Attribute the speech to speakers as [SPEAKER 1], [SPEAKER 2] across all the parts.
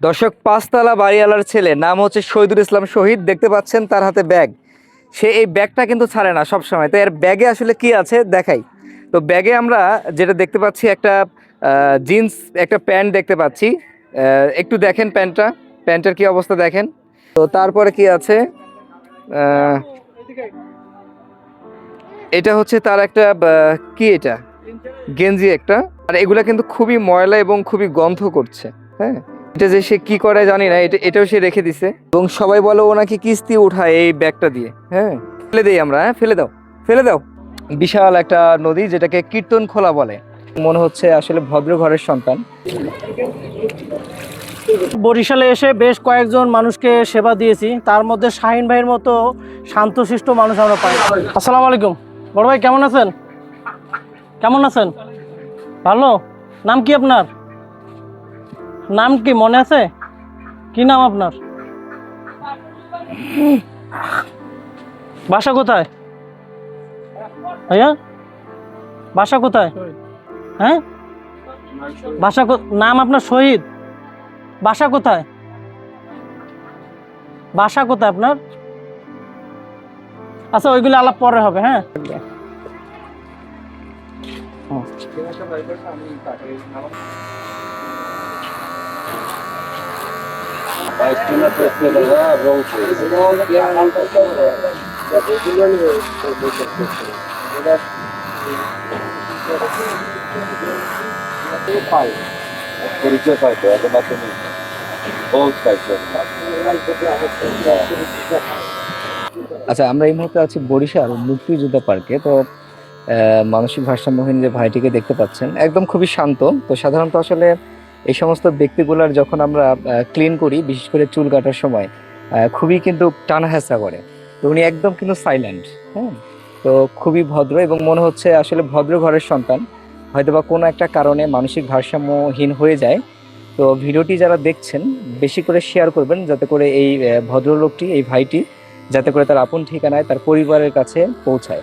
[SPEAKER 1] দর্শক, পাঁচতলা বাড়িওয়ালার ছেলে, নাম হচ্ছে শহীদুল ইসলাম শহীদ, দেখতে পাচ্ছেন তার হাতে ব্যাগ। সে এই ব্যাগটা কিন্তু ছাড়ে না সব সময় তো এর ব্যাগে আসলে কি আছে দেখাই। তো ব্যাগে আমরা যেটা দেখতে পাচ্ছি, একটা জিন্স, একটা প্যান্ট দেখতে পাচ্ছি। একটু দেখেন প্যান্টটা। প্যান্টের কি অবস্থা দেখেন। তো তারপরে কি আছে? এটা হচ্ছে তার একটা কি এটা? গেঞ্জি একটা। আর এগুলা কিন্তু খুবই ময়লা এবং খুবই গন্ধ করছে হ্যাঁ? এটা যে সে কি করে জানি না, এটা এটাও সে রেখে দিছে। এবং সবাই বলে ও নাকি কিস্তি উঠায় এই ব্যাগটা দিয়ে হ্যাঁ? ফেলে দেই আমরা হ্যাঁ? ফেলে দাও ফেলে দাও। বিশাল একটা নদী যেটাকে কীর্তন খোলা বলে। মনে হচ্ছে আসলে ভদ্র ঘরের সন্তান।
[SPEAKER 2] বরিশালে এসে বেশ কয়েকজন মানুষকে সেবা দিয়েছি। তার মধ্যে শাহিন ভাইয়ের মতো শান্তশিষ্ট মানুষ আমরা পাই। আসসালামু আলাইকুম। বড় ভাই, কেমন আছেন? কেমন আছেন? ভালো? নাম কি আপনার? নাম কি মনে আছে? কি নাম আপনার? বাসা কোথায়? ভাইয়া? বাসা কোথায়? হ্যাঁ? বাসা নাম আপনার শহীদ? বাসা কোথায়? বাসা কোথায় আপনার? আচ্ছা ওইগুলো আলাপ পরে হবে হ্যাঁ?
[SPEAKER 3] পরিচয় পাইতো এত
[SPEAKER 1] আচ্ছা আমরা এই মুহূর্তে আছি বরিশাল মুক্তিযোদ্ধা পার্কে। তো মানসিক ভারসাম্যহীন যে ভাইটিকে দেখতে পাচ্ছেন, একদম খুবই শান্ত। তো সাধারণত আসলে এই সমস্ত ব্যক্তিগুলার যখন আমরা ক্লিন করি, বিশেষ করে চুল কাটার সময় খুবই কিন্তু টানা হেঁচড়া করে। তো উনি একদম কিন্তু সাইলেন্ট হ্যাঁ? তো খুবই ভদ্র এবং মনে হচ্ছে আসলে ভদ্র ঘরের সন্তান। হয়তোবা কোনো একটা কারণে মানসিক ভারসাম্যহীন হয়ে যায়। তো ভিডিওটি যারা দেখছেন, বেশি করে শেয়ার করবেন যাতে করে এই ভদ্রলোকটি, এই ভাইটি যাতে করে তার আপন ঠিকানায়, তার পরিবারের কাছে পৌঁছায়।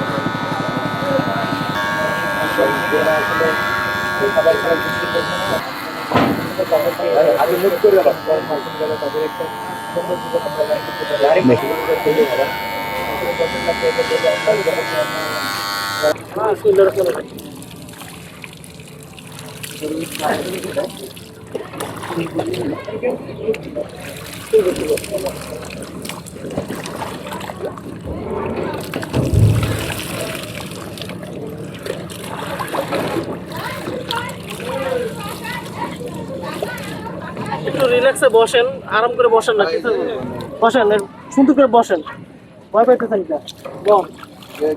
[SPEAKER 2] একটু রিল্যাক্সে বসেন, আরাম করে বসেন না কিছু বসেন সুন্দর করে বসেন। ভয় পাইতে থাকি না বল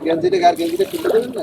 [SPEAKER 3] গেঞ্জিটা আর গেঞ্জিটা খুলতে দেবেন না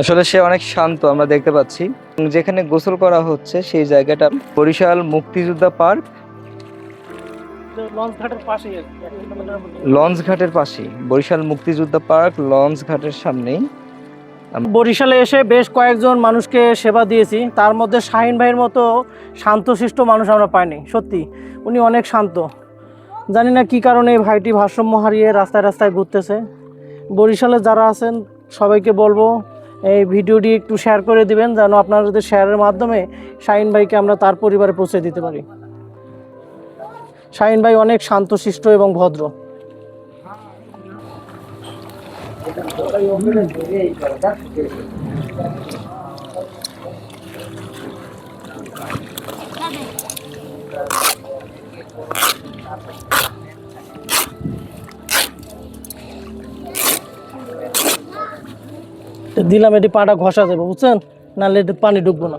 [SPEAKER 1] আসলে সে অনেক শান্ত, আমরা দেখতে পাচ্ছি। যেখানে গোসল করা হচ্ছে, সেই জায়গাটা বরিশাল মুক্তিযোদ্ধা পার্ক।
[SPEAKER 2] লঞ্চ ঘাটের পাশেই,
[SPEAKER 1] বরিশাল মুক্তিযোদ্ধা পার্ক লঞ্চ ঘাটের সামনেই।
[SPEAKER 2] বরিশালে এসে বেশ কয়েকজন মানুষকে সেবা দিয়েছি। তার মধ্যে শাহিন ভাইয়ের মতো শান্তশিষ্ট মানুষ আমরা পাইনি, সত্যি। উনি অনেক শান্ত। জানি না কী কারণে এই ভাইটি ভারসাম্য হারিয়ে রাস্তায় রাস্তায় ঘুরতেছে। বরিশালে যারা আছেন, সবাইকে বলব, এই ভিডিওটি একটু শেয়ার করে দিবেন, যেন আপনাদের শেয়ারের মাধ্যমে শাহিন ভাইকে আমরা তার পরিবারে পৌঁছে দিতে পারি। শাহিন ভাই অনেক শান্তশিষ্ট এবং ভদ্র। দিলাম এটি পাটা ঘষা যাবে বুঝছেন? নাহলে পানি ডুববো না।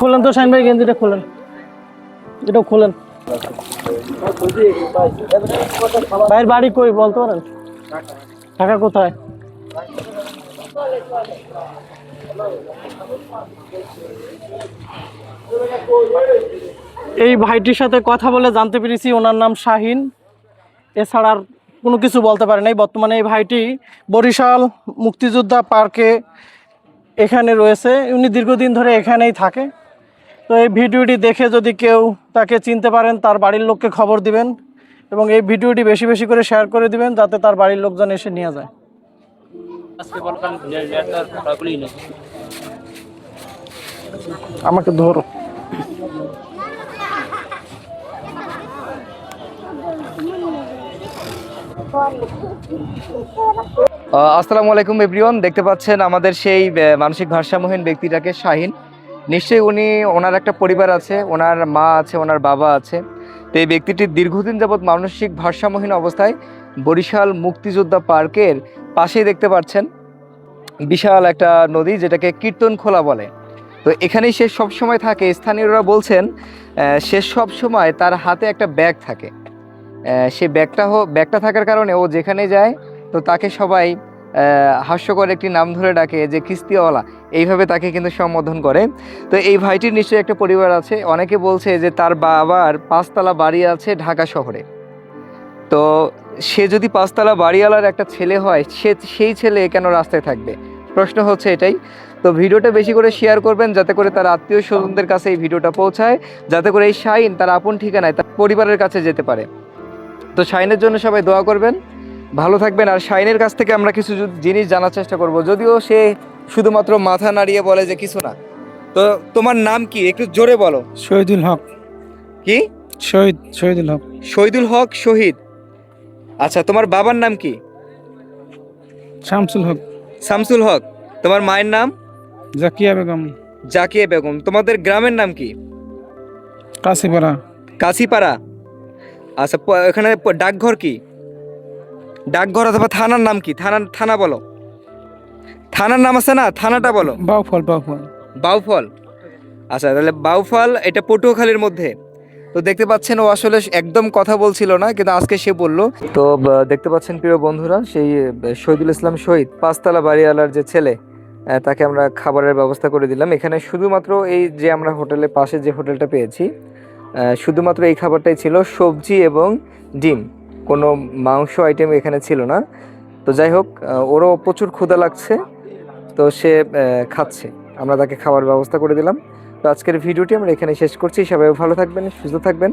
[SPEAKER 2] খোলেন তো শাইন ভাই গেঞ্জিটা খোলেন। এটা খোলেন। ভাইয়ের বাড়ি কই, বলতে পারেন? ঢাকা কোথায়? এই ভাইটির সাথে কথা বলে জানতে পেরেছি ওনার নাম শাহিন। এছাড়া কোনো কিছু বলতে পারে নাই। বর্তমানে এই ভাইটি বরিশাল মুক্তিযোদ্ধা পার্কে এখানে রয়েছে। উনি দীর্ঘদিন ধরে এখানেই থাকে। তো এই ভিডিওটি দেখে যদি কেউ তাকে চিনতে পারেন, তার বাড়ির লোককে খবর দিবেন এবং এই ভিডিওটি বেশি বেশি করে শেয়ার করে দিবেন, যাতে তার বাড়ির লোকজন এসে নিয়ে যায়। আমাকে ধরো।
[SPEAKER 1] আসসালামু আলাইকুম, এভরিওয়ান। দেখতে পাচ্ছেন আমাদের সেই মানসিক ভারসাম্যহীন ব্যক্তিটাকে, শাহিন। নিশ্চয়ই উনি ওনার একটা পরিবার আছে, ওনার মা আছে, ওনার বাবা আছে। তো এই ব্যক্তিটি দীর্ঘদিন যাবৎ মানসিক ভারসাম্যহীন অবস্থায় বরিশাল মুক্তিযোদ্ধা পার্কের পাশেই দেখতে পাচ্ছেন। বিশাল একটা নদী যেটাকে কীর্তন খোলা বলে। তো এখানেই সে সব সময় থাকে। স্থানীয়রা বলছেন সে সব সময় তার হাতে একটা ব্যাগ থাকে। সে ব্যাগটা হো ব্যাগটা থাকার কারণে ও যেখানে যায়, তো তাকে সবাই হাস্যকর একটি নাম ধরে ডাকে যে কিস্তিওয়ালা। এইভাবে তাকে কিন্তু সম্বোধন করে। তো এই ভাইটির নিশ্চয়ই একটা পরিবার আছে। অনেকে বলছে যে তার বাবার পাঁচতলা বাড়ি আছে ঢাকা শহরে। তো সে যদি পাঁচতলা বাড়িওয়ালার একটা ছেলে হয়, সে সেই ছেলে কেন রাস্তায় থাকবে? প্রশ্ন হচ্ছে এটাই। তো ভিডিওটা বেশি করে শেয়ার করবেন, যাতে করে তার আত্মীয় স্বজনদের কাছে এই ভিডিওটা পৌঁছায়, যাতে করে এই শাইন তার আপন ঠিকানায় তার পরিবারের কাছে যেতে পারে। তো শাইনের জন্য সবাই দোয়া করবেন। ভালো থাকবেন। আর শাইনের কাছ থেকে আমরা কিছু জিনিস জানার চেষ্টা করব। যদিও সে শুধুমাত্র মাথা নাড়িয়ে বলে যে কিছু না। তো তোমার নাম কি? একটু জোরে বলো।
[SPEAKER 4] শহীদুল হক।
[SPEAKER 1] কি?
[SPEAKER 4] শহীদ শহীদুল হক।
[SPEAKER 1] শহীদুল হক শহীদ। আচ্ছা তোমার বাবার নাম কি?
[SPEAKER 4] শামসুল হক।
[SPEAKER 1] শামসুল হক। তোমার মায়ের নাম?
[SPEAKER 4] জাকিয়া বেগম।
[SPEAKER 1] জাকিয়া বেগম। তোমাদের গ্রামের নাম কি?
[SPEAKER 4] কাশিপাড়া।
[SPEAKER 1] কাশিপাড়া। আচ্ছা এখানে ডাকঘর কি? ডাকঘর অথবা থানার নাম কি? থানা থানা বলো। থানার নাম আছে না? থানাটা বলো।
[SPEAKER 4] বাউফল বাউফল।
[SPEAKER 1] বাউফল? আচ্ছা তাহলে বাউফল এটা পটুয়াখালীর মধ্যে। তো দেখতে পাচ্ছেন ও আসলে একদম কথা বলছিল না কিন্তু আজকে সে বলল। তো দেখতে পাচ্ছেন প্রিয় বন্ধুরা সেই শহীদুল ইসলাম শহীদ পাঁচতলা বাড়িওয়ালার যে ছেলে তাকে আমরা খাবারের ব্যবস্থা করে দিলাম। এখানে শুধুমাত্র এই যে আমরা হোটেলের পাশে যে হোটেলটা পেয়েছি শুধুমাত্র এই খাবারটাই ছিল, সবজি এবং ডিম। কোনো মাংস আইটেম এখানে ছিল না। তো যাই হোক ওরও প্রচুর ক্ষুদা লাগছে, তো সে খাচ্ছে। আমরা তাকে খাওয়ার ব্যবস্থা করে দিলাম। তো আজকের ভিডিওটি আমরা এখানে শেষ করছি। সবাই ভালো থাকবেন, সুস্থ থাকবেন।